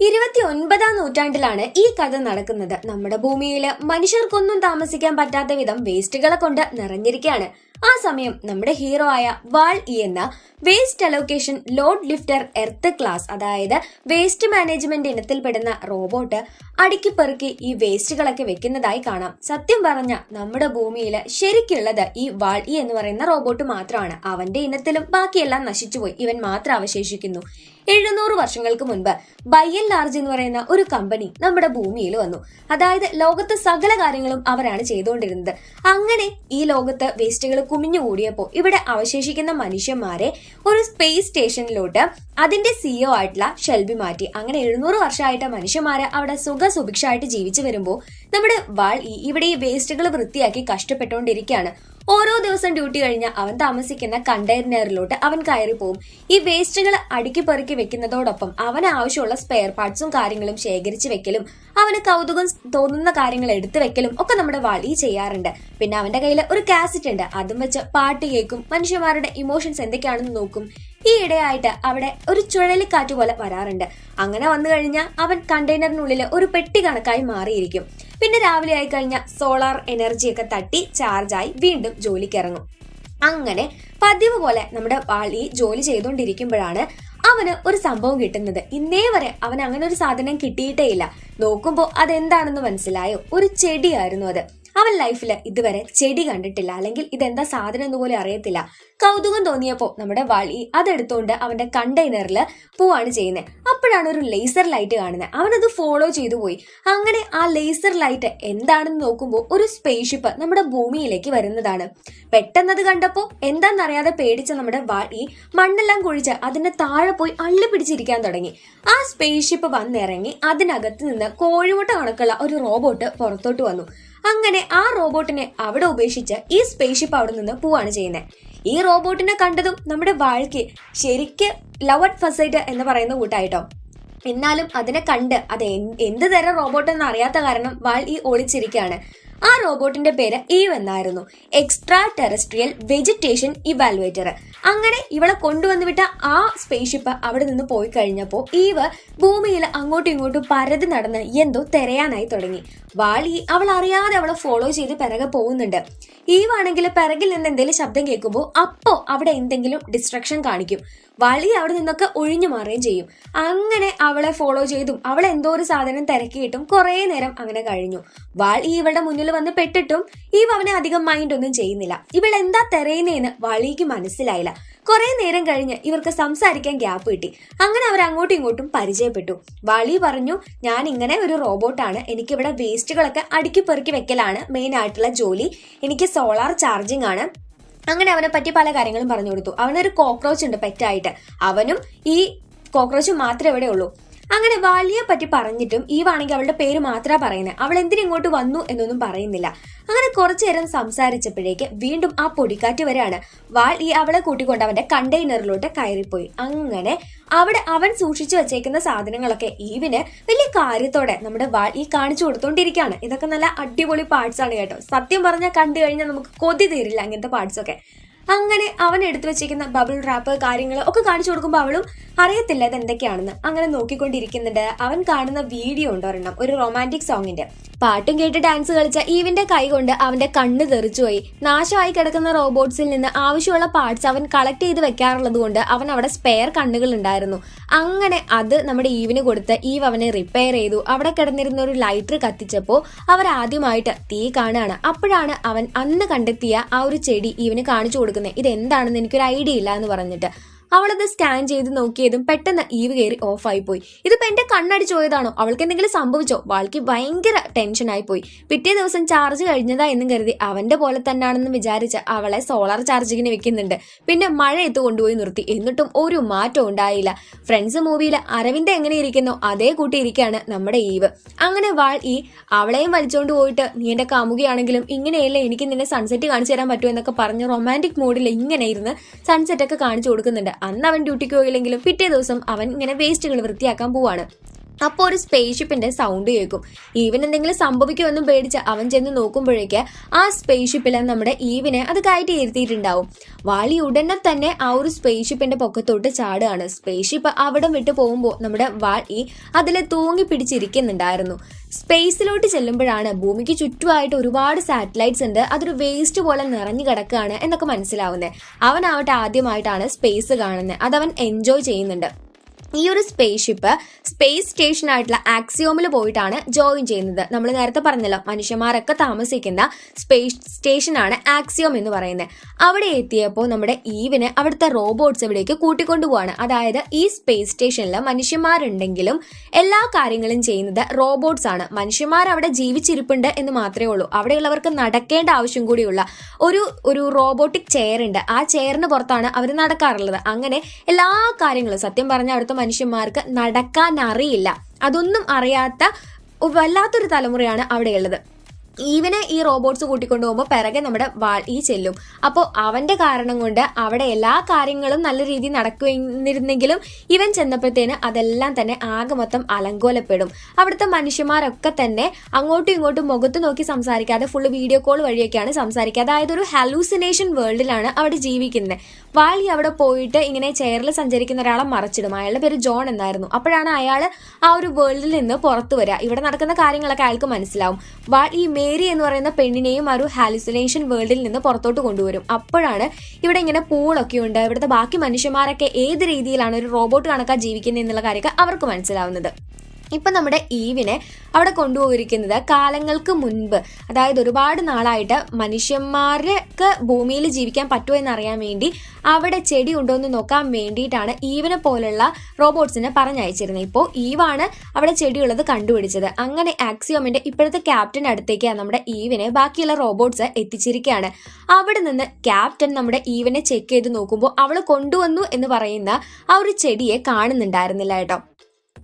ഇരുപത്തി ഒൻപതാം നൂറ്റാണ്ടിലാണ് ഈ കഥ നടക്കുന്നത്. നമ്മുടെ ഭൂമിയിൽ മനുഷ്യർക്കൊന്നും താമസിക്കാൻ പറ്റാത്ത വിധം വേസ്റ്റുകളെ കൊണ്ട് നിറഞ്ഞിരിക്കുകയാണ് ആ സമയം നമ്മുടെ ഹീറോ ആയ വാൾ ഇ എന്ന waste allocation load lifter earth class അതായത് വേസ്റ്റ് മാനേജ്മെന്റ് ഇനത്തിൽപ്പെടുന്ന റോബോട്ട് അടുക്കി പെറുക്കി ഈ വേസ്റ്റുകളൊക്കെ വെക്കുന്നതായി കാണാം. സത്യം പറഞ്ഞ നമ്മുടെ ഭൂമിയിൽ ശരിക്കുള്ളത് ഈ വാൾ ഇ എന്ന് പറയുന്ന റോബോട്ട് മാത്രമാണ്. അവന്റെ ഇനത്തിലും ബാക്കിയെല്ലാം നശിച്ചുപോയി. ഇവൻ മാത്രം അവശേഷിക്കുന്നു. എഴുന്നൂറ് വർഷങ്ങൾക്ക് മുൻപ് ബയ്യൻ ലാർജ് എന്ന് പറയുന്ന ഒരു കമ്പനി നമ്മുടെ ഭൂമിയിൽ വന്നു. അതായത് ലോകത്ത് സകല കാര്യങ്ങളും അവരാണ് ചെയ്തുകൊണ്ടിരുന്നത്. അങ്ങനെ ഈ ലോകത്ത് വേസ്റ്റുകൾ കുമിഞ്ഞുകൂടിയപ്പോൾ ഇവിടെ അവശേഷിക്കുന്ന മനുഷ്യന്മാരെ ഒരു സ്പേസ് സ്റ്റേഷനിലോട്ട് അതിന്റെ സിഇഒ ആയിട്ടുള്ള ഷെൽബി മാറ്റി. അങ്ങനെ എഴുന്നൂറ് വർഷമായിട്ട് മനുഷ്യന്മാരെ അവിടെ സുഖ സുഭിക്ഷമായിട്ട് ജീവിച്ചു വരുമ്പോൾ നമ്മുടെ വാൾ ഇവിടെ ഈ വേസ്റ്റുകൾ വൃത്തിയാക്കി കഷ്ടപ്പെട്ടുകൊണ്ടിരിക്കുകയാണ്. ഓരോ ദിവസം ഡ്യൂട്ടി കഴിഞ്ഞ് അവൻ താമസിക്കുന്ന കണ്ടെയ്നറിലോട്ട് അവൻ കയറി പോകും ഈ വേസ്റ്റുകൾ അടുക്കി പെറുക്കി വെക്കുന്നതോടൊപ്പം അവന് ആവശ്യമുള്ള സ്പെയർ പാർട്സും കാര്യങ്ങളും ശേഖരിച്ചു വെക്കലും അവന് കൗതുകം തോന്നുന്ന കാര്യങ്ങൾ എടുത്തു വെക്കലും ഒക്കെ നമ്മുടെ വാളി ചെയ്യാറുണ്ട്. പിന്നെ അവന്റെ കയ്യിൽ ഒരു കാസറ്റ് ഉണ്ട്. അതും വെച്ച് പാട്ട് കേൾക്കും. മനുഷ്യന്മാരുടെ ഇമോഷൻസ് എന്തൊക്കെയാണെന്ന് നോക്കും. ഈ ഇടയായിട്ട് അവിടെ ഒരു ചുഴലിക്കാറ്റ് പോലെ വരാറുണ്ട്. അങ്ങനെ വന്നു കഴിഞ്ഞാൽ അവൻ കണ്ടെയ്നറിനുള്ളിൽ ഒരു പെട്ടി കണക്കായി മാറിയിരിക്കും. പിന്നെ രാവിലെ ആയി കഴിഞ്ഞാൽ സോളാർ എനർജിയൊക്കെ തട്ടി ചാർജായി വീണ്ടും ജോലിക്കിറങ്ങും അങ്ങനെ പതിവ് പോലെ നമ്മുടെ വാളി ജോലി ചെയ്തുകൊണ്ടിരിക്കുമ്പോഴാണ് അവന് ഒരു സംഭവം കിട്ടുന്നത്. ഇന്നേ വരെ അവൻ അങ്ങനെ ഒരു സാധനം കിട്ടിയിട്ടേ ഇല്ല. നോക്കുമ്പോൾ അതെന്താണെന്ന് മനസ്സിലായോ? ഒരു ചെടിയായിരുന്നു അത്. അവൻ ലൈഫിൽ ഇതുവരെ ചെടി കണ്ടിട്ടില്ല. അല്ലെങ്കിൽ ഇതെന്താ സാധനം എന്ന് പോലും അറിയത്തില്ല. കൗതുകം തോന്നിയപ്പോൾ നമ്മുടെ വളി അതെടുത്തുകൊണ്ട് അവന്റെ കണ്ടെയ്നറിൽ പോവാണ് ചെയ്യുന്നത് അപ്പോഴാണ് ഒരു ലേസർ ലൈറ്റ് കാണുന്നത് അവനത് ഫോളോ ചെയ്തു പോയി. അങ്ങനെ ആ ലേസർ ലൈറ്റ് എന്താണെന്ന് നോക്കുമ്പോൾ ഒരു സ്പേസ്ഷിപ്പ് നമ്മുടെ ഭൂമിയിലേക്ക് വരുന്നതാണ്. പെട്ടെന്നത് കണ്ടപ്പോൾ എന്താണെന്നറിയാതെ പേടിച്ച നമ്മുടെ വാളി മണ്ണെല്ലാം കുഴിച്ച് അതിന്റെ താഴെ പോയി അള്ളി പിടിച്ചിരിക്കാൻ തുടങ്ങി. ആ സ്പേസ്ഷിപ്പ് വന്നിറങ്ങി അതിനകത്ത് നിന്ന് കോഴിമുട്ട കണക്കുള്ള ഒരു റോബോട്ട് പുറത്തോട്ട് വന്നു. അങ്ങനെ ആ റോബോട്ടിനെ അവിടെ ഉപേക്ഷിച്ച് ഈ സ്പേസ്ഷിപ്പ് അവിടെ നിന്ന് പോവാണ് ചെയ്യുന്നത് ഈ റോബോട്ടിനെ കണ്ടതും നമ്മുടെ വാഴ്ക്ക് ശരിക്ക് ലവ് അറ്റ് ഫസൈറ്റ് എന്ന് പറയുന്ന കൂട്ടായിട്ടോ. എന്നാലും അതിനെ കണ്ട് അത് എന്ത് എന്ത് തരം റോബോട്ട് എന്ന് അറിയാത്ത കാരണം വാൾ ഈ ഒളിച്ചിരിക്കുകയാണ് ആ റോബോട്ടിന്റെ പേര് ഈവ് എന്നായിരുന്നു. Extra terrestrial vegetation evaluator. അങ്ങനെ ഇവളെ കൊണ്ടുവന്നുവിട്ട വിട്ട ആ സ്പേസ്ഷിപ്പ് അവിടെ നിന്ന് പോയി കഴിഞ്ഞപ്പോൾ ഈവ് ഭൂമിയിൽ അങ്ങോട്ടും ഇങ്ങോട്ടും പരതി നടന്ന് എന്തോ തിരയാനായി തുടങ്ങി. വാളി അവൾ അറിയാതെ അവളെ ഫോളോ ചെയ്ത് പിറകെ പോകുന്നുണ്ട്. ഈവാണെങ്കിൽ പിറകിൽ നിന്ന് എന്തെങ്കിലും ശബ്ദം കേൾക്കുമ്പോൾ അപ്പോ അവിടെ എന്തെങ്കിലും ഡിസ്ട്രക്ഷൻ കാണിക്കും. വാളി അവിടെ നിന്നൊക്കെ ഒഴിഞ്ഞു മാറുകയും ചെയ്യും. അങ്ങനെ അവളെ ഫോളോ ചെയ്തും അവൾ എന്തോ ഒരു സാധനം തിരക്കിയിട്ടും കുറേ നേരം അങ്ങനെ കഴിഞ്ഞു. വാളി ഇവളുടെ മുന്നിൽ വന്ന് പെട്ടിട്ടും ഈവ് അവനെ അധികം മൈൻഡ് ഒന്നും ചെയ്യുന്നില്ല. ഇവൾ എന്താ തെരയുന്നേന്ന് വളിക്ക് മനസ്സിലായില്ല. കുറെ നേരം കഴിഞ്ഞ് ഇവർക്ക് സംസാരിക്കാൻ ഗ്യാപ്പ് കിട്ടി. അങ്ങനെ അവർ അങ്ങോട്ടും ഇങ്ങോട്ടും പരിചയപ്പെട്ടു. വളി പറഞ്ഞു ഞാൻ ഇങ്ങനെ ഒരു റോബോട്ടാണ് എനിക്കിവിടെ വേസ്റ്റുകളൊക്കെ അടുക്കി പെറുക്കി വെക്കലാണ് മെയിൻ ആയിട്ടുള്ള ജോലി. എനിക്ക് സോളാർ ചാർജിങ് ആണ്. അങ്ങനെ അവനെ പറ്റി പല കാര്യങ്ങളും പറഞ്ഞു കൊടുത്തു. അവനൊരു കോക്രോച്ച് ഉണ്ട് പെറ്റായിട്ട് അവനും ഈ കോക്രോച്ച് മാത്രമേ ഇവിടെ ഉള്ളൂ അങ്ങനെ വാലിയെ പറ്റി പറഞ്ഞിട്ടും ഈ വാണെങ്കിൽ അവളുടെ പേര് മാത്രമാണ് പറയുന്നത് അവൾ എന്തിനിങ്ങോട്ട് വന്നു എന്നൊന്നും പറയുന്നില്ല. അങ്ങനെ കുറച്ചു നേരം സംസാരിച്ചപ്പോഴേക്ക് വീണ്ടും ആ പൊടിക്കാറ്റ് വരെയാണ് വാൾ ഈ അവളെ കൂട്ടിക്കൊണ്ട് അവന്റെ കണ്ടെയ്നറിലോട്ട് കയറിപ്പോയി. അങ്ങനെ അവിടെ അവൻ സൂക്ഷിച്ചു വെച്ചേക്കുന്ന സാധനങ്ങളൊക്കെ ഈവിന് വലിയ കാര്യത്തോടെ നമ്മുടെ വാൾ ഈ കാണിച്ചു കൊടുത്തോണ്ടിരിക്കുകയാണ്. ഇതൊക്കെ നല്ല അടിപൊളി പാർട്സ് ആണ് കേട്ടോ. സത്യം പറഞ്ഞാൽ കണ്ടു കഴിഞ്ഞാൽ നമുക്ക് കൊതി തീരില്ല അങ്ങനത്തെ പാർട്സ് ഒക്കെ. അങ്ങനെ അവൻ എടുത്തു വെച്ചിരിക്കുന്ന ബബിൾ റാപ്പ് കാര്യങ്ങൾ ഒക്കെ കാണിച്ചു കൊടുക്കുമ്പോൾ അവളും അറിയത്തില്ല ഇത് എന്തൊക്കെയാണെന്ന് അങ്ങനെ നോക്കിക്കൊണ്ടിരിക്കുന്നുണ്ട്. അവൻ കാണുന്ന വീഡിയോ ഉണ്ട് ഒരെണ്ണം ഒരു റൊമാന്റിക് സോങ്ങിന്റെ പാട്ടും കേട്ട് ഡാൻസ് കളിച്ച ഈവിന്റെ കൈ കൊണ്ട് അവന്റെ കണ്ണ് തെറിച്ചുപോയി. നാശമായി കിടക്കുന്ന റോബോട്ട്സിൽ നിന്ന് ആവശ്യമുള്ള പാർട്സ് അവൻ കളക്ട് ചെയ്ത് വെക്കാറുള്ളത് കൊണ്ട് അവൻ അവിടെ സ്പെയർ കണ്ണുകൾ ഉണ്ടായിരുന്നു. അങ്ങനെ അത് നമ്മുടെ ഈവിന് കൊടുത്ത് ഈവ് അവനെ റിപ്പയർ ചെയ്തു. അവിടെ കിടന്നിരുന്ന ഒരു ലൈറ്റർ കത്തിച്ചപ്പോൾ അവർ ആദ്യമായിട്ട് തീ കാണുകയാണ്. അപ്പോഴാണ് അവൻ അന്ന് കണ്ടെത്തിയ ആ ഒരു ചെടി ഈവിന് കാണിച്ചു ഇത് എന്താണെന്ന് എനിക്കൊരു ഐഡിയ ഇല്ല എന്ന് പറഞ്ഞിട്ട്. അവളത് സ്കാൻ ചെയ്ത് നോക്കിയതും പെട്ടെന്ന് ഈവ് കയറി ഓഫായി പോയി. ഇതിപ്പോ എന്റെ കണ്ണടിച്ചു പോയതാണോ? അവൾക്ക് എന്തെങ്കിലും സംഭവിച്ചോ? വാൾക്ക് ഭയങ്കര ടെൻഷനായി പോയി. പിറ്റേ ദിവസം ചാർജ് കഴിഞ്ഞതാ എന്നും കരുതി അവന്റെ പോലെ തന്നെയാണെന്ന് വിചാരിച്ച് അവളെ സോളാർ ചാർജിങ്ങിന് വെക്കുന്നുണ്ട്. പിന്നെ മഴ എത്തു കൊണ്ടുപോയി നിർത്തി. എന്നിട്ടും ഒരു മാറ്റം ഉണ്ടായില്ല. ഫ്രണ്ട്സ് മൂവിയിൽ അരവിന്ദ് എങ്ങനെ ഇരിക്കുന്നു? അതേ കൂട്ടി ഇരിക്കുകയാണ് നമ്മുടെ ഈവ് അങ്ങനെ വാൾ ഈ അവളെയും വലിച്ചോണ്ട് പോയിട്ട് നീ എന്റെ കാമുകയാണെങ്കിലും ഇങ്ങനെയല്ലേ എനിക്ക് നിന്നെ സൺസെറ്റ് കാണിച്ചു തരാൻ പറ്റുമോ എന്നൊക്കെ പറഞ്ഞ് റൊമാന്റിക് മൂഡിൽ ഇങ്ങനെ ഇരുന്ന് സൺസെറ്റ് ഒക്കെ കാണിച്ചു കൊടുക്കുന്നുണ്ട്. അന്ന് അവൻ ഡ്യൂട്ടിക്ക് പോയില്ലെങ്കിലും പിറ്റേ ദിവസം അവൻ ഇങ്ങനെ വേസ്റ്റുകൾ വൃത്തിയാക്കാൻ പോവാണ്. അപ്പോൾ ഒരു സ്പേസ് ഷിപ്പിന്റെ സൗണ്ട് കേൾക്കും. ഈവൻ എന്തെങ്കിലും സംഭവിക്കുമെന്നും പേടിച്ച് അവൻ ചെന്ന് നോക്കുമ്പോഴേക്ക് ആ സ്പേസ് ഷിപ്പിൽ നമ്മുടെ ഈവിനെ അത് കയറ്റി ഇരുത്തിയിട്ടുണ്ടാവും. വാളി ഉടനെ തന്നെ ആ ഒരു സ്പേസ് ഷിപ്പിന്റെ പൊക്കത്തോട്ട് ചാടുകയാണ്. സ്പേസ് ഷിപ്പ് അവിടെ വിട്ടു പോകുമ്പോൾ നമ്മുടെ വാളി അതിൽ തൂങ്ങി പിടിച്ചിരിക്കുന്നുണ്ടായിരുന്നു. സ്പേസിലോട്ട് ചെല്ലുമ്പോഴാണ് ഭൂമിക്ക് ചുറ്റുമായിട്ട് ഒരുപാട് സാറ്റലൈറ്റ്സ് ഉണ്ട്. അതൊരു വേസ്റ്റ് പോലെ നിറഞ്ഞു കിടക്കുകയാണ് എന്നൊക്കെ മനസ്സിലാവുന്നത്. അവനാവട്ടെ ആദ്യമായിട്ടാണ് സ്പേസ് കാണുന്നത്. അതവൻ എൻജോയ് ചെയ്യുന്നുണ്ട്. ഈ ഒരു സ്പേസ് ഷിപ്പ് സ്പേസ് സ്റ്റേഷൻ ആയിട്ടുള്ള ആക്സിയോമിൽ പോയിട്ടാണ് ജോയിൻ ചെയ്യുന്നത്. നമ്മൾ നേരത്തെ പറഞ്ഞല്ലോ മനുഷ്യന്മാരൊക്കെ താമസിക്കുന്ന സ്പേസ് സ്റ്റേഷനാണ് ആക്സിയോം എന്ന് പറയുന്നത്. അവിടെ എത്തിയപ്പോൾ നമ്മുടെ ഈവിനെ അവിടുത്തെ റോബോട്ട്സ് ഇവിടേക്ക് കൂട്ടിക്കൊണ്ടുപോവാണ് അതായത് ഈ സ്പേസ് സ്റ്റേഷനിൽ മനുഷ്യന്മാരുണ്ടെങ്കിലും എല്ലാ കാര്യങ്ങളും ചെയ്യുന്നത് റോബോട്ട്സ് ആണ്. മനുഷ്യന്മാർ അവിടെ ജീവിച്ചിരിപ്പുണ്ട് എന്ന് മാത്രമേ ഉള്ളൂ. അവിടെയുള്ളവർക്ക് നടക്കേണ്ട ആവശ്യം കൂടിയുള്ള ഒരു ഒരു റോബോട്ടിക് ചെയർ ഉണ്ട്. ആ ചെയറിന് പുറത്താണ് അവർ നടക്കാറുള്ളത്. അങ്ങനെ എല്ലാ കാര്യങ്ങളും സത്യം പറഞ്ഞാൽ അവിടുത്തെ മനുഷ്യന്മാർക്ക് നടക്കാൻ അറിയില്ല അതൊന്നും അറിയാത്ത വല്ലാത്തൊരു തലമുറയാണ് അവിടെയുള്ളത്. ഈവനെ ഈ റോബോട്ട്സ് കൂട്ടിക്കൊണ്ടു പോകുമ്പോൾ പിറകെ നമ്മുടെ വാളി ചെല്ലും. അപ്പോൾ അവന്റെ കാരണം കൊണ്ട് അവിടെ എല്ലാ കാര്യങ്ങളും നല്ല രീതിയിൽ നടക്കുന്നിരുന്നെങ്കിലും ഇവൻ ചെന്നപ്പോഴത്തേന് അതെല്ലാം തന്നെ ആകെ മൊത്തം അലങ്കോലപ്പെടും. അവിടുത്തെ മനുഷ്യന്മാരൊക്കെ തന്നെ അങ്ങോട്ടും ഇങ്ങോട്ടും മുഖത്ത് നോക്കി സംസാരിക്കാതെ ഫുള്ള് വീഡിയോ കോൾ വഴിയൊക്കെയാണ് സംസാരിക്കുക. അതായത് ഒരു ഹലൂസിനേഷൻ വേൾഡിലാണ് അവിടെ ജീവിക്കുന്നത്. വാളി അവിടെ പോയിട്ട് ഇങ്ങനെ ചെയറിൽ സഞ്ചരിക്കുന്ന ഒരാളെ മറച്ചിടും. അയാളുടെ പേര് ജോൺ എന്നായിരുന്നു. അപ്പോഴാണ് അയാൾ ആ ഒരു വേൾഡിൽ നിന്ന് പുറത്തു വരിക. ഇവിടെ നടക്കുന്ന കാര്യങ്ങളൊക്കെ അയാൾക്ക് മനസ്സിലാവും. വാളി ഈ മേരി എന്ന് പറയുന്ന പെണ്ണിനെയും ആ ഒരു ഹാലുസിനേഷൻ വേൾഡിൽ നിന്ന് പുറത്തോട്ട് കൊണ്ടുവരും. അപ്പോഴാണ് ഇവിടെ ഇങ്ങനെ പൂളൊക്കെ ഉണ്ട്. ഇവിടുത്തെ ബാക്കി മനുഷ്യന്മാരൊക്കെ ഏത് രീതിയിലാണ് ഒരു റോബോട്ട് കണക്കാ ജീവിക്കുന്നത് എന്നുള്ള കാര്യമൊക്കെ അവർക്ക് മനസ്സിലാവുന്നത്. ഇപ്പൊ നമ്മുടെ ഈവിനെ അവിടെ കൊണ്ടുപോയിരിക്കുന്നത് കാലങ്ങൾക്ക് മുൻപ്. അതായത് ഒരുപാട് നാളായിട്ട് മനുഷ്യന്മാർക്ക് ഭൂമിയിൽ ജീവിക്കാൻ പറ്റുമോ എന്നറിയാൻ വേണ്ടി അവിടെ ചെടി ഉണ്ടോ എന്ന് നോക്കാൻ വേണ്ടിയിട്ടാണ് ഈവിനെ പോലുള്ള റോബോട്ട്സിനെ പറഞ്ഞയച്ചിരുന്നത്. ഇപ്പോൾ ഈവാണ് അവിടെ ചെടിയുള്ളത് കണ്ടുപിടിച്ചത്. അങ്ങനെ ആക്സിയോമിന്റെ ഇപ്പോഴത്തെ ക്യാപ്റ്റൻ അടുത്തേക്കാണ് നമ്മുടെ ഈവിനെ ബാക്കിയുള്ള റോബോട്ട്സ് എത്തിച്ചിരിക്കുകയാണ് അവിടെ നിന്ന് ക്യാപ്റ്റൻ നമ്മുടെ ഈവിനെ ചെക്ക് ചെയ്ത് നോക്കുമ്പോൾ അവൾ കൊണ്ടുവന്നു എന്ന് പറയുന്ന ആ ഒരു ചെടിയെ കാണുന്നുണ്ടായിരുന്നില്ല കേട്ടോ.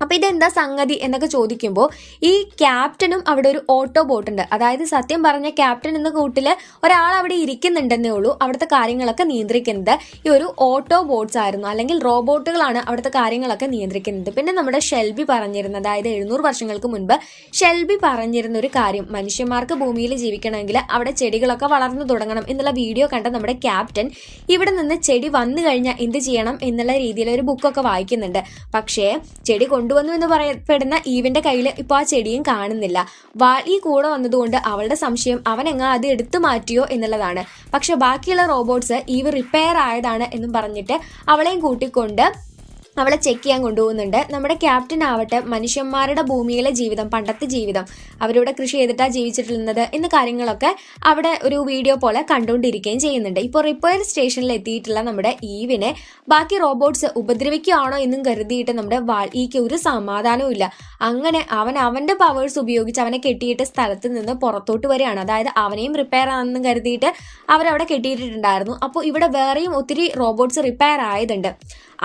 അപ്പൊ ഇതെന്താ സംഗതി എന്നൊക്കെ ചോദിക്കുമ്പോൾ ഈ ക്യാപ്റ്റനും അവിടെ ഒരു ഓട്ടോ ബോട്ട് ഉണ്ട് അതായത് സത്യം പറഞ്ഞ ക്യാപ്റ്റൻ എന്ന കൂട്ടിൽ ഒരാൾ അവിടെ ഇരിക്കുന്നുണ്ടെന്നേ ഉള്ളൂ. അവിടുത്തെ കാര്യങ്ങളൊക്കെ നിയന്ത്രിക്കുന്നത് ഈ ഒരു ഓട്ടോ ബോട്ട്സ് ആയിരുന്നു. അല്ലെങ്കിൽ റോബോട്ടുകളാണ് അവിടുത്തെ കാര്യങ്ങളൊക്കെ നിയന്ത്രിക്കുന്നത്. പിന്നെ നമ്മുടെ ഷെൽബി പറഞ്ഞിരുന്ന അതായത് എഴുന്നൂറ് വർഷങ്ങൾക്ക് മുൻപ് ഷെൽബി പറഞ്ഞിരുന്ന ഒരു കാര്യം മനുഷ്യന്മാർക്ക് ഭൂമിയിൽ ജീവിക്കണമെങ്കിൽ അവിടെ ചെടികളൊക്കെ വളർന്നു തുടങ്ങണം എന്നുള്ള വീഡിയോ കണ്ട നമ്മുടെ ക്യാപ്റ്റൻ ഇവിടെ നിന്ന് ചെടി വന്നു കഴിഞ്ഞാൽ എന്ത് ചെയ്യണം എന്നുള്ള രീതിയിൽ ഒരു ബുക്കൊക്കെ വായിക്കുന്നുണ്ട്. പക്ഷേ ചെടി കൊണ്ടുവന്നു എന്ന് പറയപ്പെടുന്ന ഈവിന്റെ കയ്യിൽ ഇപ്പോൾ ആ ചെടിയും കാണുന്നില്ല. വാലി കൂടെ വന്നതുകൊണ്ട് അവളുടെ സംശയം അവൻ എങ്ങാ അത് എടുത്തു മാറ്റിയോ എന്നുള്ളതാണ്. പക്ഷെ ബാക്കിയുള്ള റോബോട്ട്സ് ഈവ് റിപ്പയർ ആയതാണ് എന്നും പറഞ്ഞിട്ട് അവളെയും കൂട്ടിക്കൊണ്ട് അവളെ ചെക്ക് ചെയ്യാൻ കൊണ്ടുപോകുന്നുണ്ട്. നമ്മുടെ ക്യാപ്റ്റൻ ആവട്ടെ മനുഷ്യന്മാരുടെ ഭൂമിയിലെ ജീവിതം പണ്ടത്തെ ജീവിതം. അവരിവിടെ കൃഷി ചെയ്തിട്ടാണ് ജീവിച്ചിട്ടുള്ളത് എന്ന കാര്യങ്ങളൊക്കെ അവിടെ ഒരു വീഡിയോ പോലെ കണ്ടുകൊണ്ടിരിക്കുകയും ചെയ്യുന്നുണ്ട്. ഇപ്പോൾ റിപ്പയർ സ്റ്റേഷനിൽ എത്തിയിട്ടുള്ള നമ്മുടെ ഈവിനെ ബാക്കി റോബോട്ട്സ് ഉപദ്രവിക്കുകയാണോ എന്നും കരുതിയിട്ട് നമ്മുടെ വാൾഈക്ക് ഒരു സമാധാനവും ഇല്ല. അങ്ങനെ അവൻ അവന്റെ പവേഴ്സ് ഉപയോഗിച്ച് അവനെ കെട്ടിയിട്ട് സ്ഥലത്ത് നിന്ന് പുറത്തോട്ട് വരികയാണ്. അതായത് അവനെയും റിപ്പയർ ആണെന്നും കരുതിയിട്ട് അവരവിടെ കെട്ടിയിട്ടുണ്ടായിരുന്നു. അപ്പോൾ ഇവിടെ വേറെയും ഒത്തിരി റോബോട്ട്സ് റിപ്പയർ ആയതുണ്ട്.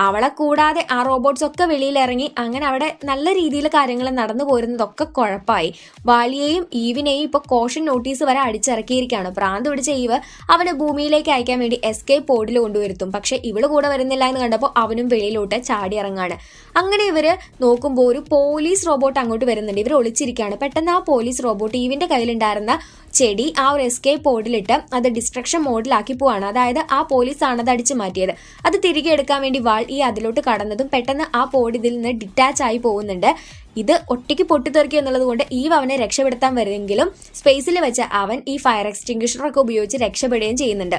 അവളെ കൂടാതെ ആ റോബോട്ട്സ് ഒക്കെ വെളിയിൽ ഇറങ്ങി അങ്ങനെ അവിടെ നല്ല രീതിയിൽ കാര്യങ്ങൾ നടന്നു പോരുന്നതൊക്കെ കുഴപ്പമായി വാലിയേയും ഈവിനെയും ഇപ്പൊ കോഷൻ നോട്ടീസ് വരെ അടിച്ചിറക്കിയിരിക്കുകയാണ്. പ്രാന്ത് പിടിച്ച ഈവ് അവനെ ഭൂമിയിലേക്ക് അയക്കാൻ വേണ്ടി എസ്കേപ്പ് പോഡിൽ കൊണ്ടുവരുത്തും. പക്ഷെ ഇവൾ കൂടെ വരുന്നില്ല എന്ന് കണ്ടപ്പോൾ അവനും വെളിയിലോട്ട് ചാടി ഇറങ്ങാണ്. അങ്ങനെ ഇവർ നോക്കുമ്പോൾ ഒരു പോലീസ് റോബോട്ട് അങ്ങോട്ട് വരുന്നുണ്ട്. ഇവർ ഒളിച്ചിരിക്കുകയാണ്. പെട്ടെന്ന് ആ പോലീസ് റോബോട്ട് ഈവിന്റെ കയ്യിലുണ്ടായിരുന്ന ചെടി ആ ഒരു എസ്കേപ്പ് മോഡിലിട്ട് അത് ഡിസ്ട്രക്ഷൻ മോഡിലാക്കി പോവാണ്. അതായത് ആ പോലീസ് ആണ് അത് അടിച്ചു മാറ്റിയത്. അത് തിരികെ എടുക്കാൻ വേണ്ടി വാൾ ഈ അതിലോട്ട് കടന്നതും പെട്ടെന്ന് ആ പോഡ് ഇതിൽ നിന്ന് ഡിറ്റാച്ച് ആയി പോകുന്നുണ്ട്. ഇത് ഒറ്റയ്ക്ക് പൊട്ടിത്തെറിക്കുക എന്നുള്ളത് കൊണ്ട് ഈവ് അവനെ രക്ഷപ്പെടുത്താൻ വരുമെങ്കിലും സ്പേസിൽ വെച്ച് അവൻ ഈ ഫയർ എക്സ്റ്റിംഗ്വിഷറൊക്കെ ഉപയോഗിച്ച് രക്ഷപ്പെടുകയും ചെയ്യുന്നുണ്ട്.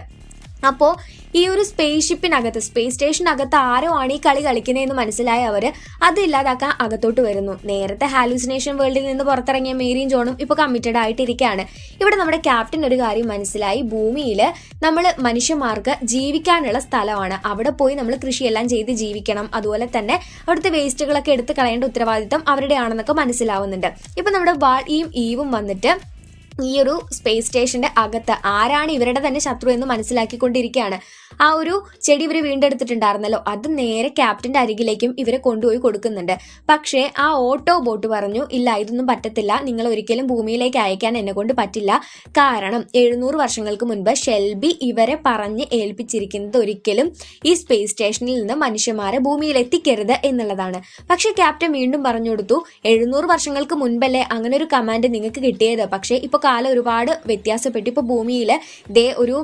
അപ്പോൾ ഈ ഒരു സ്പേസ് ഷിപ്പിനകത്ത് സ്പേസ് സ്റ്റേഷനകത്ത് ആരോ ആണ് ഈ കളി കളിക്കുന്നതെന്ന് മനസ്സിലായ അവർ അത് ഇല്ലാതാക്കാൻ അകത്തോട്ട് വരുന്നു. നേരത്തെ ഹാലൂസിനേഷൻ വേൾഡിൽ നിന്ന് പുറത്തിറങ്ങിയ മേരിയും ജോണും ഇപ്പോൾ കമ്മിറ്റഡ് ആയിട്ടിരിക്കുകയാണ് ഇവിടെ നമ്മുടെ ക്യാപ്റ്റൻ ഒരു കാര്യം മനസ്സിലായി. ഭൂമിയിൽ നമ്മൾ മനുഷ്യന്മാർക്ക് ജീവിക്കാനുള്ള സ്ഥലമാണ്. അവിടെ പോയി നമ്മൾ കൃഷിയെല്ലാം ചെയ്ത് ജീവിക്കണം. അതുപോലെ തന്നെ അവിടുത്തെ വേസ്റ്റുകളൊക്കെ എടുത്ത് കളയേണ്ട ഉത്തരവാദിത്തം അവരുടെ ആണെന്നൊക്കെ മനസ്സിലാവുന്നുണ്ട്. ഇപ്പം നമ്മുടെ വാൾ ഈയും ഈവും വന്നിട്ട് ഈ ഒരു സ്പേസ് സ്റ്റേഷന്റെ അകത്ത് ആരാണ് ഇവരുടെ തന്നെ ശത്രു എന്ന് മനസ്സിലാക്കിക്കൊണ്ടിരിക്കുകയാണ്. ആ ഒരു ചെടി ഇവർ വീണ്ടെടുത്തിട്ടുണ്ടായിരുന്നല്ലോ. അത് നേരെ ക്യാപ്റ്റന്റെ അരികിലേക്കും ഇവരെ കൊണ്ടുപോയി കൊടുക്കുന്നുണ്ട്. പക്ഷേ ആ ഓട്ടോ ബോട്ട് പറഞ്ഞു ഇല്ല ഇതൊന്നും പറ്റത്തില്ല. നിങ്ങൾ ഒരിക്കലും ഭൂമിയിലേക്ക് അയക്കാൻ എന്നെ കൊണ്ട് പറ്റില്ല. കാരണം എഴുന്നൂറ് വർഷങ്ങൾക്ക് മുൻപ് ഷെൽബി ഇവരെ പറഞ്ഞ് ഏൽപ്പിച്ചിരിക്കുന്നത് ഒരിക്കലും ഈ സ്പേസ് സ്റ്റേഷനിൽ നിന്ന് മനുഷ്യന്മാരെ ഭൂമിയിൽ എത്തിക്കരുത് എന്നുള്ളതാണ്. പക്ഷേ ക്യാപ്റ്റൻ വീണ്ടും പറഞ്ഞു കൊടുത്തു എഴുന്നൂറ് വർഷങ്ങൾക്ക് മുൻപല്ലേ അങ്ങനെ ഒരു കമാൻഡ് നിങ്ങൾക്ക് കിട്ടിയത്. പക്ഷേ ഇപ്പൊ കാലം ഒരുപാട് വ്യത്യാസപ്പെട്ടു. ഇപ്പോൾ ഭൂമിയിൽ ദേ ഒരു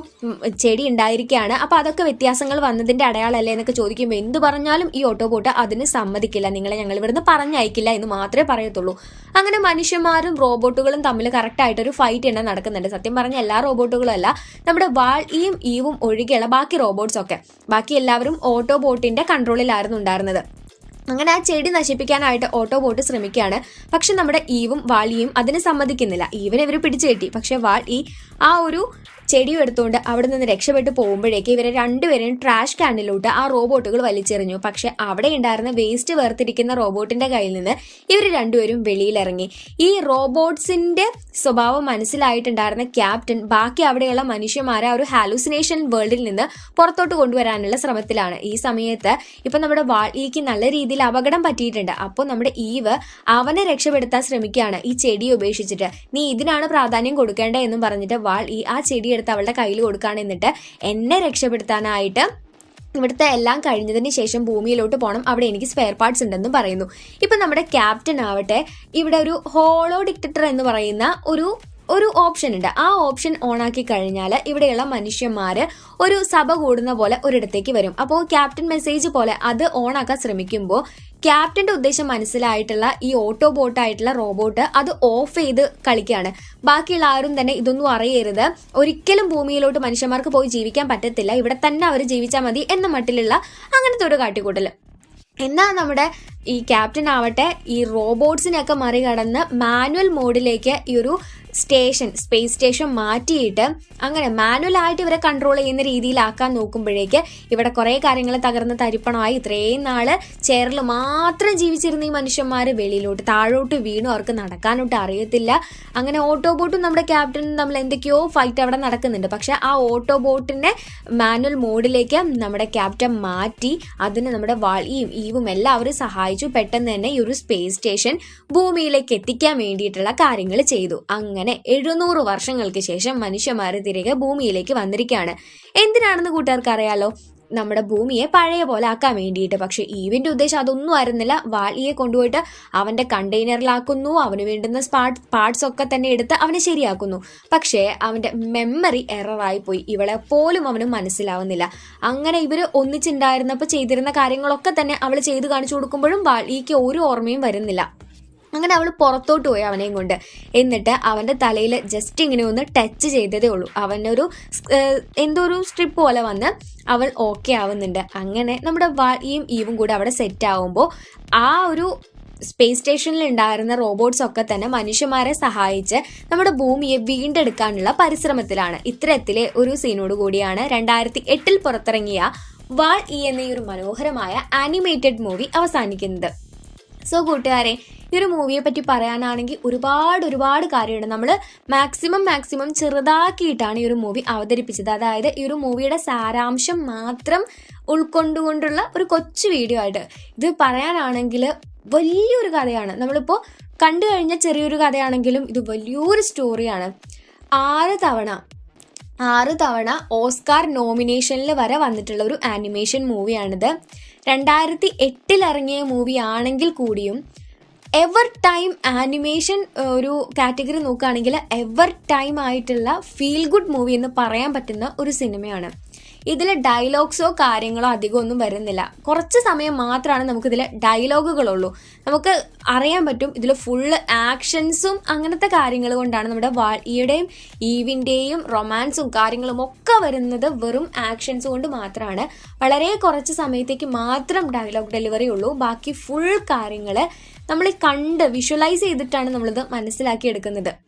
ചെടി ഉണ്ടായിരിക്കുകയാണ്. അപ്പോൾ അതൊക്കെ വ്യത്യാസങ്ങൾ വന്നതിന്റെ അടയാളമല്ലേ എന്നൊക്കെ ചോദിക്കുമ്പോൾ എന്ത് പറഞ്ഞാലും ഈ ഓട്ടോബോട്ട് അതിന് സമ്മതിക്കില്ല. നിങ്ങളെ ഞങ്ങൾ ഇവിടുന്ന് പറഞ്ഞയക്കില്ല എന്ന് മാത്രമേ പറയത്തുള്ളൂ. അങ്ങനെ മനുഷ്യന്മാരും റോബോട്ടുകളും തമ്മിൽ കറക്റ്റായിട്ടൊരു ഫൈറ്റ് തന്നെ നടക്കുന്നുണ്ട്. സത്യം പറഞ്ഞാൽ എല്ലാ റോബോട്ടുകളും അല്ല നമ്മുടെ വാൾ ഈയും ഈവും ഒഴികെയുള്ള ബാക്കി റോബോട്ട്സ് ഒക്കെ ബാക്കി എല്ലാവരും ഓട്ടോബോട്ടിന്റെ കൺട്രോളിലായിരുന്നു ഉണ്ടായിരുന്നത്. അങ്ങനെ ആ ചെടി നശിപ്പിക്കാനായിട്ട് ഓട്ടോ ബോട്ട് ശ്രമിക്കുകയാണ്. പക്ഷെ നമ്മുടെ ഈവും വാളിയും അതിന് സമ്മതിക്കുന്നില്ല. ഈവൻ ഇവർ പിടിച്ചു കെട്ടി. പക്ഷെ വാൾ ഈ ആ ഒരു ചെടിയും എടുത്തുകൊണ്ട് അവിടെ നിന്ന് രക്ഷപ്പെട്ട് പോകുമ്പോഴേക്ക് ഇവരെ രണ്ടുപേരെയും ട്രാഷ് ക്യാനിലോട്ട് ആ റോബോട്ടുകൾ വലിച്ചെറിഞ്ഞു. പക്ഷെ അവിടെ ഉണ്ടായിരുന്ന വേസ്റ്റ് വേർതിരിക്കുന്ന റോബോട്ടിന്റെ കയ്യിൽ നിന്ന് ഇവർ രണ്ടുപേരും വെളിയിലിറങ്ങി. ഈ റോബോട്ട്സിന്റെ സ്വഭാവം മനസ്സിലായിട്ടുണ്ടായിരുന്ന ക്യാപ്റ്റൻ ബാക്കി അവിടെയുള്ള മനുഷ്യന്മാരെ ആ ഒരു ഹാലൂസിനേഷൻ വേൾഡിൽ നിന്ന് പുറത്തോട്ട് കൊണ്ടുവരാനുള്ള ശ്രമത്തിലാണ്. ഈ സമയത്ത് ഇപ്പൊ നമ്മുടെ വാൾഈക്ക് നല്ല രീതിയിൽ അപകടം പറ്റിയിട്ടുണ്ട്. അപ്പോൾ നമ്മുടെ ഈവ് അവനെ രക്ഷപ്പെടുത്താൻ ശ്രമിക്കുകയാണ് ഈ ചെടി ഉപേക്ഷിച്ചിട്ട്. നീ ഇതിനാണ് പ്രാധാന്യം കൊടുക്കേണ്ടത് എന്നും പറഞ്ഞിട്ട് വാൾ ഈ ആ ചെടി എടുത്ത് അവളുടെ കയ്യിൽ കൊടുക്കുകയാണ് എന്നിട്ട് എന്നെ രക്ഷപ്പെടുത്താനായിട്ട് ഇവിടുത്തെ എല്ലാം കഴിഞ്ഞതിന് ശേഷം ഭൂമിയിലോട്ട് പോകണം അവിടെ എനിക്ക് സ്പെയർ പാർട്സ് ഉണ്ടെന്നും പറയുന്നു. ഇപ്പം നമ്മുടെ ക്യാപ്റ്റൻ ആവട്ടെ ഇവിടെ ഒരു ഹോളോ ഡിക്റ്റർ എന്ന് പറയുന്ന ഒരു ഒരു ഓപ്ഷൻ ഉണ്ട്. ആ ഓപ്ഷൻ ഓണാക്കി കഴിഞ്ഞാൽ ഇവിടെയുള്ള മനുഷ്യന്മാർ ഒരു സഭ കൂടുന്ന പോലെ ഒരിടത്തേക്ക് വരും. അപ്പോൾ ക്യാപ്റ്റൻ മെസ്സേജ് പോലെ അത് ഓണാക്കാൻ ശ്രമിക്കുമ്പോൾ ക്യാപ്റ്റന്റെ ഉദ്ദേശം മനസ്സിലായിട്ടുള്ള ഈ ഓട്ടോ ബോട്ടായിട്ടുള്ള റോബോട്ട് അത് ഓഫ് ചെയ്ത് കളിക്കുകയാണ്. ബാക്കിയുള്ള ആരും തന്നെ ഇതൊന്നും അറിയരുത്. ഒരിക്കലും ഭൂമിയിലോട്ട് മനുഷ്യന്മാർക്ക് പോയി ജീവിക്കാൻ പറ്റത്തില്ല. ഇവിടെ തന്നെ അവർ ജീവിച്ചാൽ മതി എന്ന മട്ടിലുള്ള അങ്ങനത്തെ ഒരു കാട്ടിക്കൂട്ടൽ എന്നാൽ നമ്മുടെ ഈ ക്യാപ്റ്റൻ ആവട്ടെ ഈ റോബോട്ട്സിനെയൊക്കെ മറികടന്ന് മാനുവൽ മോഡിലേക്ക് ഈ ഒരു സ്റ്റേഷൻ സ്പേസ് സ്റ്റേഷൻ മാറ്റിയിട്ട് അങ്ങനെ മാനുവൽ ആയിട്ട് ഇവരെ കൺട്രോൾ ചെയ്യുന്ന രീതിയിലാക്കാൻ നോക്കുമ്പോഴേക്ക് ഇവിടെ കുറേ കാര്യങ്ങൾ തകർന്ന് തരിപ്പണമായി. ഇത്രയും നാൾ ചെയറിൽ മാത്രം ജീവിച്ചിരുന്ന ഈ മനുഷ്യന്മാർ വെളിയിലോട്ട് താഴോട്ട് വീണു. അവർക്ക് നടക്കാനൊട്ട് അറിയത്തില്ല. അങ്ങനെ ഓട്ടോ ബോട്ടും നമ്മുടെ ക്യാപ്റ്റനും നമ്മൾ എന്തൊക്കെയോ ഫൈറ്റ് അവിടെ നടക്കുന്നുണ്ട്. പക്ഷെ ആ ഓട്ടോ ബോട്ടിനെ മാനുവൽ മോഡിലേക്ക് നമ്മുടെ ക്യാപ്റ്റൻ മാറ്റി അതിന് നമ്മുടെ വാളിയും ഈവും എല്ലാവരും സഹായിച്ചു. പെട്ടെന്ന് തന്നെ ഈ ഒരു സ്പേസ് സ്റ്റേഷൻ ഭൂമിയിലേക്ക് എത്തിക്കാൻ വേണ്ടിയിട്ടുള്ള കാര്യങ്ങൾ ചെയ്തു. അങ്ങനെ എഴുന്നൂറ് വർഷങ്ങൾക്ക് ശേഷം മനുഷ്യന്മാർ തിരികെ ഭൂമിയിലേക്ക് വന്നിരിക്കുകയാണ് എന്തിനാണെന്ന് കൂട്ടുകാർക്ക് അറിയാലോ? നമ്മുടെ ഭൂമിയെ പഴയ പോലെ ആക്കാൻ വേണ്ടിയിട്ട്. പക്ഷേ ഈവിന്റെ ഉദ്ദേശം അതൊന്നും ആയിരുന്നില്ല. വാളിയെ കൊണ്ടുപോയിട്ട് അവന്റെ കണ്ടെയ്നറിലാക്കുന്നു. അവന് വേണ്ടുന്ന സ്പാർട്ട് പാർട്സ് ഒക്കെ തന്നെ എടുത്ത് അവനെ ശരിയാക്കുന്നു. പക്ഷേ അവന്റെ മെമ്മറി എററായി പോയി. ഇവളെ പോലും അവന് മനസ്സിലാവുന്നില്ല. അങ്ങനെ ഇവർ ഒന്നിച്ചുണ്ടായിരുന്നപ്പോൾ ചെയ്തിരുന്ന കാര്യങ്ങളൊക്കെ തന്നെ അവൾ ചെയ്ത് കാണിച്ചു കൊടുക്കുമ്പോഴും വാളിക്ക് ഒരു ഓർമ്മയും വരുന്നില്ല. അങ്ങനെ അവൾ പുറത്തോട്ട് പോയി അവനെയും കൊണ്ട്. എന്നിട്ട് അവന്റെ തലയിൽ ജസ്റ്റ് ഇങ്ങനെ ഒന്ന് ടച്ച് ചെയ്തതേ ഉള്ളൂ. അവനൊരു എന്തോ ഒരു സ്ട്രിപ്പ് പോലെ വന്ന് അവൾ ഓക്കെ ആവുന്നുണ്ട്. അങ്ങനെ നമ്മുടെ വാളിയും ഈവും കൂടെ അവിടെ സെറ്റ് ആവുമ്പോൾ ആ ഒരു സ്പേസ് സ്റ്റേഷനിൽ ഉണ്ടായിരുന്ന റോബോട്ട്സ് ഒക്കെ തന്നെ മനുഷ്യന്മാരെ സഹായിച്ച് നമ്മുടെ ഭൂമിയെ വീണ്ടെടുക്കാനുള്ള പരിശ്രമത്തിലാണ്. ഇത്തരത്തിലെ ഒരു സീനോട് കൂടിയാണ് രണ്ടായിരത്തി എട്ടിൽ പുറത്തിറങ്ങിയ വാൾ ഇ എന്ന ഈ ഒരു മനോഹരമായ ആനിമേറ്റഡ് മൂവി അവസാനിക്കുന്നത്. സോ കൂട്ടുകാരെ ഈ ഒരു മൂവിയെ പറ്റി പറയാനാണെങ്കിൽ ഒരുപാട് ഒരുപാട് കാര്യമുണ്ട്. നമ്മൾ മാക്സിമം മാക്സിമം ചെറുതാക്കിയിട്ടാണ് ഈ ഒരു മൂവി അവതരിപ്പിച്ചത്. അതായത് ഈ ഒരു മൂവിയുടെ സാരാംശം മാത്രം ഉൾക്കൊണ്ടുകൊണ്ടുള്ള ഒരു കൊച്ചു വീഡിയോ ആയിട്ട്. ഇത് പറയാനാണെങ്കിൽ വലിയൊരു കഥയാണ്. നമ്മളിപ്പോൾ കണ്ടു കഴിഞ്ഞ ചെറിയൊരു കഥയാണെങ്കിലും ഇത് വലിയൊരു സ്റ്റോറിയാണ് ആറ് തവണ ആറ് തവണ ഓസ്കാർ നോമിനേഷനിൽ വരെ വന്നിട്ടുള്ള ഒരു ആനിമേഷൻ മൂവിയാണിത്. രണ്ടായിരത്തി എട്ടിൽ ഇറങ്ങിയ മൂവി ആണെങ്കിൽ കൂടിയും എവർ ടൈം ആനിമേഷൻ ഒരു കാറ്റഗറി നോക്കുകയാണെങ്കിൽ എവർ ടൈം ആയിട്ടുള്ള ഫീൽ ഗുഡ് മൂവി എന്ന് പറയാൻ പറ്റുന്ന ഒരു സിനിമയാണ്. ഇതിൽ ഡയലോഗ്സോ കാര്യങ്ങളോ അധികം ഒന്നും വരുന്നില്ല. കുറച്ച് സമയം മാത്രമാണ് നമുക്കിതിൽ ഡയലോഗുകളുള്ളൂ. നമുക്ക് അറിയാൻ പറ്റും ഇതിൽ ഫുള്ള് ആക്ഷൻസും അങ്ങനത്തെ കാര്യങ്ങൾ കൊണ്ടാണ് നമ്മുടെ വാളിയുടെയും ഈവിന്റെയും റൊമാൻസും കാര്യങ്ങളും ഒക്കെ വരുന്നത് വെറും ആക്ഷൻസ് കൊണ്ട് മാത്രമാണ് വളരെ കുറച്ച് സമയത്തേക്ക് മാത്രം ഡയലോഗ് ഡെലിവറി ഉള്ളൂ. ബാക്കി ഫുൾ കാര്യങ്ങൾ നമ്മൾ കണ്ട് വിഷ്വലൈസ് ചെയ്തിട്ടാണ് നമ്മളിത് മനസ്സിലാക്കിയെടുക്കുന്നത്.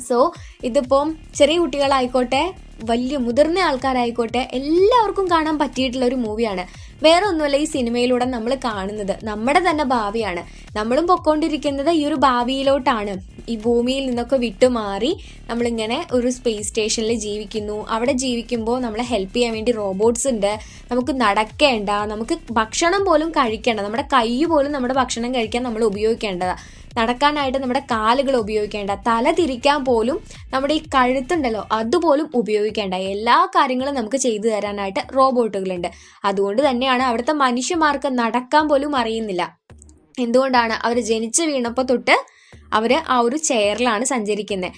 സോ ഇതിപ്പം ചെറിയ കുട്ടികളായിക്കോട്ടെ വലിയ മുതിർന്ന ആൾക്കാരായിക്കോട്ടെ എല്ലാവർക്കും കാണാൻ പറ്റിയിട്ടുള്ള ഒരു മൂവിയാണ്. വേറെ ഒന്നുമല്ല ഈ സിനിമയിലൂടെ നമ്മൾ കാണുന്നത്. നമ്മുടെ തന്നെ ഭാവിയാണ്. നമ്മളും പൊക്കോണ്ടിരിക്കുന്നത് ഈ ഒരു ഭാവിയിലോട്ടാണ്. ഈ ഭൂമിയിൽ നിന്നൊക്കെ വിട്ടുമാറി നമ്മളിങ്ങനെ ഒരു സ്പേസ് സ്റ്റേഷനിൽ ജീവിക്കുന്നു. അവിടെ ജീവിക്കുമ്പോൾ നമ്മളെ ഹെൽപ്പ് ചെയ്യാൻ വേണ്ടി റോബോട്ട്സ് ഉണ്ട്. നമുക്ക് നടക്കേണ്ട നമുക്ക് ഭക്ഷണം പോലും കഴിക്കേണ്ട നമ്മുടെ കൈ പോലും നമ്മുടെ ഭക്ഷണം കഴിക്കാൻ നമ്മൾ ഉപയോഗിക്കേണ്ടതാണ് നടക്കാനായിട്ട് നമ്മുടെ കാലുകൾ ഉപയോഗിക്കേണ്ട തല തിരിക്കാൻ പോലും നമ്മുടെ ഈ കഴുത്തുണ്ടല്ലോ അതുപോലും ഉപയോഗിക്കേണ്ട. എല്ലാ കാര്യങ്ങളും നമുക്ക് ചെയ്തു തരാനായിട്ട് റോബോട്ടുകളുണ്ട് അതുകൊണ്ട് തന്നെയാണ് അവിടുത്തെ മനുഷ്യന്മാർക്ക് നടക്കാൻ പോലും അറിയുന്നില്ല. എന്തുകൊണ്ടാണ് അവർ ജനിച്ചു വീണപ്പോൾ തൊട്ട് അവർ ആ ഒരു ചെയറിലാണ് സഞ്ചരിക്കുന്നത്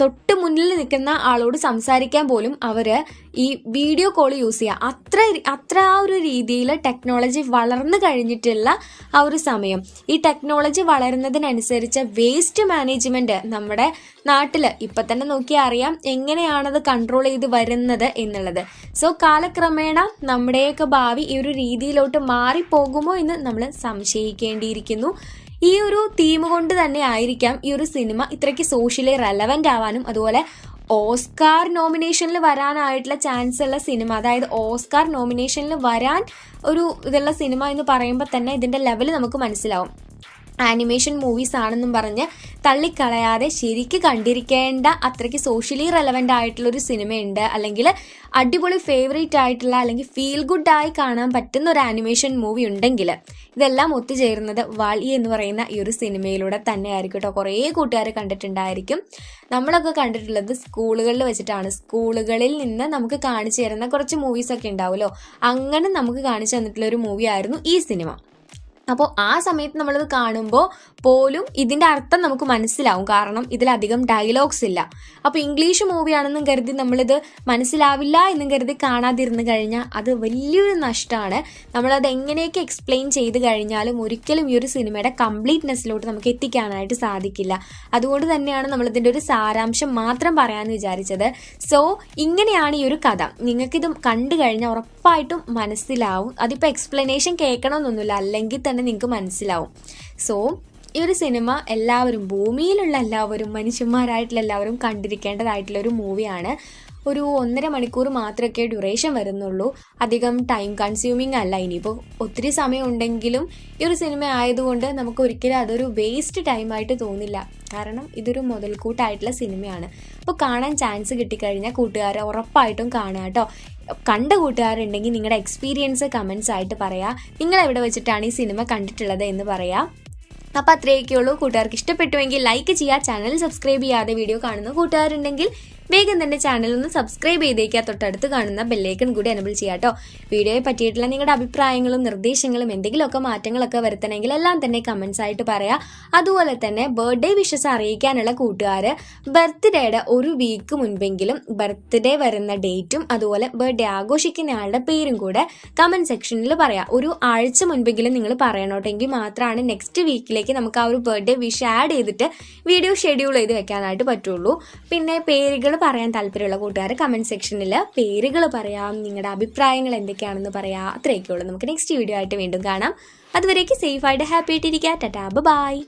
തൊട്ട് മുന്നിൽ നിൽക്കുന്ന ആളോട് സംസാരിക്കാൻ പോലും അവർ ഈ വീഡിയോ കോൾ യൂസ് ചെയ്യുക അത്ര അത്ര ആ ഒരു രീതിയിൽ ടെക്നോളജി വളർന്നു കഴിഞ്ഞിട്ടുള്ള ആ ഒരു സമയം. ഈ ടെക്നോളജി വളരുന്നതിനനുസരിച്ച് വേസ്റ്റ് മാനേജ്മെന്റ് നമ്മുടെ നാട്ടിൽ ഇപ്പം തന്നെ നോക്കി അറിയാം എങ്ങനെയാണത് കൺട്രോൾ ചെയ്ത് വരുന്നത് എന്നുള്ളത്. സോ കാലക്രമേണ നമ്മുടെയൊക്കെ ഭാവി ഈ ഒരു രീതിയിലോട്ട് മാറിപ്പോകുമോ എന്ന് നമ്മൾ സംശയിക്കേണ്ടിയിരിക്കുന്നു. ഈ ഒരു തീം കൊണ്ട് തന്നെ ആയിരിക്കാം ഈ ഒരു സിനിമ ഇത്രയ്ക്ക് സോഷ്യലി റെലവന്റ് ആവാനും അതുപോലെ ഓസ്കാർ നോമിനേഷനിൽ വരാനായിട്ടുള്ള ചാൻസ് ഉള്ള സിനിമ അതായത് ഓസ്കാർ നോമിനേഷനിൽ വരാൻ ഒരു ഇതുള്ള സിനിമ എന്ന് പറയുമ്പോൾ തന്നെ ഇതിന്റെ ലെവൽ നമുക്ക് മനസ്സിലാവും. ആനിമേഷൻ മൂവീസ് ആണെന്നും പറഞ്ഞ് തള്ളിക്കളയാതെ ശരിക്ക് കണ്ടിരിക്കേണ്ട അത്രയ്ക്ക് സോഷ്യലി റെലവന്റ് ആയിട്ടുള്ള ഒരു സിനിമയുണ്ട്. അല്ലെങ്കിൽ അടിപൊളി ഫേവറേറ്റ് ആയിട്ടുള്ള അല്ലെങ്കിൽ ഫീൽ ഗുഡ് ആയി കാണാൻ പറ്റുന്ന ഒരു ആനിമേഷൻ മൂവി ഉണ്ടെങ്കിൽ ഇതെല്ലാം ഒത്തുചേരുന്നത് വാളി എന്ന് പറയുന്ന ഈ ഒരു സിനിമയിലൂടെ തന്നെ ആയിരിക്കും കേട്ടോ. കുറേ കൂട്ടുകാർ കണ്ടിട്ടുണ്ടായിരിക്കും. നമ്മളൊക്കെ കണ്ടിട്ടുള്ളത് സ്കൂളുകളിൽ വെച്ചിട്ടാണ്. സ്കൂളുകളിൽ നിന്ന് നമുക്ക് കാണിച്ചു തരുന്ന കുറച്ച് മൂവീസൊക്കെ ഉണ്ടാവുമല്ലോ. അങ്ങനെ നമുക്ക് കാണിച്ചു തന്നിട്ടുള്ള ഒരു മൂവി ആയിരുന്നു ഈ സിനിമ. അപ്പോൾ ആ സമയത്ത് നമ്മളത് കാണുമ്പോൾ പോലും ഇതിന്റെ അർത്ഥം നമുക്ക് മനസ്സിലാവും. കാരണം ഇതിലധികം ഡയലോഗ്സ് ഇല്ല. അപ്പോൾ ഇംഗ്ലീഷ് മൂവിയാണെന്നും കരുതി നമ്മളിത് മനസ്സിലാവില്ല എന്നും കരുതി കാണാതിരുന്ന് കഴിഞ്ഞാൽ അത് വലിയൊരു നഷ്ടമാണ് നമ്മളത് എങ്ങനെയൊക്കെ എക്സ്പ്ലെയിൻ ചെയ്ത് കഴിഞ്ഞാലും ഒരിക്കലും ഈ ഒരു സിനിമയുടെ കംപ്ലീറ്റ്നെസ്സിലോട്ട് നമുക്ക് എത്തിക്കാനായിട്ട് സാധിക്കില്ല. അതുകൊണ്ട് തന്നെയാണ് നമ്മളിതിന്റെ ഒരു സാരാംശം മാത്രം പറയാമെന്ന് വിചാരിച്ചത്. സോ ഇങ്ങനെയാണ് ഈ ഒരു കഥ. നിങ്ങൾക്കിത് കണ്ടു കഴിഞ്ഞാൽ ഉറപ്പായിട്ടും മനസ്സിലാവും. അതിപ്പോൾ എക്സ്പ്ലനേഷൻ കേൾക്കണമെന്നൊന്നുമില്ല. അല്ലെങ്കിൽ തന്നെ നിങ്ങൾക്ക് മനസ്സിലാവും. സോ ഈ ഒരു സിനിമ എല്ലാവരും ഭൂമിയിലുള്ള എല്ലാവരും മനുഷ്യന്മാരായിട്ടുള്ള എല്ലാവരും കണ്ടിരിക്കേണ്ടതായിട്ടുള്ള ഒരു മൂവിയാണ് ഒരു ഒന്നര മണിക്കൂർ മാത്രമൊക്കെ ഡ്യൂറേഷൻ വരുന്നുള്ളൂ. അധികം ടൈം കൺസ്യൂമിങ് അല്ല. ഇനിയിപ്പോൾ ഒത്തിരി സമയം ഉണ്ടെങ്കിലും ഈ ഒരു സിനിമ ആയതുകൊണ്ട് നമുക്ക് ഒരിക്കലും അതൊരു വേസ്റ്റ് ടൈമായിട്ട് തോന്നില്ല. കാരണം ഇതൊരു മുതൽക്കൂട്ടായിട്ടുള്ള സിനിമയാണ് അപ്പോൾ കാണാൻ ചാൻസ് കിട്ടിക്കഴിഞ്ഞാൽ കൂട്ടുകാരെ ഉറപ്പായിട്ടും കാണുക കേട്ടോ. കണ്ട കൂട്ടുകാരുണ്ടെങ്കിൽ നിങ്ങളുടെ എക്സ്പീരിയൻസ് കമൻസ് ആയിട്ട് പറയാ. നിങ്ങൾ എവിടെ വെച്ചിട്ടാണ് ഈ സിനിമ കണ്ടിട്ടുള്ളത് എന്ന് പറയാ. അപ്പോൾ അത്രയൊക്കെയുള്ളൂ. കൂട്ടുകാർക്ക് ഇഷ്ടപ്പെട്ടുവെങ്കിൽ ലൈക്ക് ചെയ്യുക ചാനൽ സബ്സ്ക്രൈബ് ചെയ്യാതെ വീഡിയോ കാണുന്ന കൂട്ടുകാരുണ്ടെങ്കിൽ വേഗം തന്നെ ചാനൽ ഒന്ന് സബ്സ്ക്രൈബ് ചെയ്തേക്കുക തൊട്ടടുത്ത് കാണുന്ന ബെല്ലേക്കൺ കൂടി എനബിൾ ചെയ്യാം കേട്ടോ വീഡിയോയെ പറ്റിയിട്ടുള്ള നിങ്ങളുടെ അഭിപ്രായങ്ങളും നിർദ്ദേശങ്ങളും എന്തെങ്കിലുമൊക്കെ മാറ്റങ്ങളൊക്കെ വരുത്തണമെങ്കിൽ എല്ലാം തന്നെ കമൻസ് ആയിട്ട് പറയാം. അതുപോലെ തന്നെ ബർത്ത്ഡേ വിഷസ് അറിയിക്കാനുള്ള കൂട്ടുകാർ ബർത്ത്ഡേയുടെ ഒരു വീക്ക് മുൻപെങ്കിലും ബർത്ത്ഡേ വരുന്ന ഡേറ്റും അതുപോലെ ബർത്ത്ഡേ ആഘോഷിക്കുന്ന ആളുടെ പേരും കൂടെ കമന്റ് സെക്ഷനിൽ പറയാം. ഒരു ആഴ്ച മുൻപെങ്കിലും നിങ്ങൾ പറയണോട്ടെങ്കിൽ മാത്രമാണ് നെക്സ്റ്റ് വീക്കിലേക്ക് നമുക്ക് ആ ഒരു ബർത്ത്ഡേ വിഷ് ആഡ് ചെയ്തിട്ട് വീഡിയോ ഷെഡ്യൂൾ ചെയ്ത് വെക്കാനായിട്ട് പറ്റുള്ളൂ. പിന്നെ പേരുകൾ പറയാൻ താല്പര്യമുള്ള കൂട്ടുകാർ കമന്റ് സെക്ഷനിൽ പേരുകൾ പറയാം നിങ്ങളുടെ അഭിപ്രായങ്ങൾ എന്തൊക്കെയാണെന്ന് പറയാം. അത്രയൊക്കെ ഉള്ളൂ നമുക്ക് നെക്സ്റ്റ് വീഡിയോ ആയിട്ട് വീണ്ടും കാണാം. അതുവരേക്ക് സേഫ് ആയിട്ട് ഹാപ്പി ആയിട്ടിരിക്കുക. Tata bye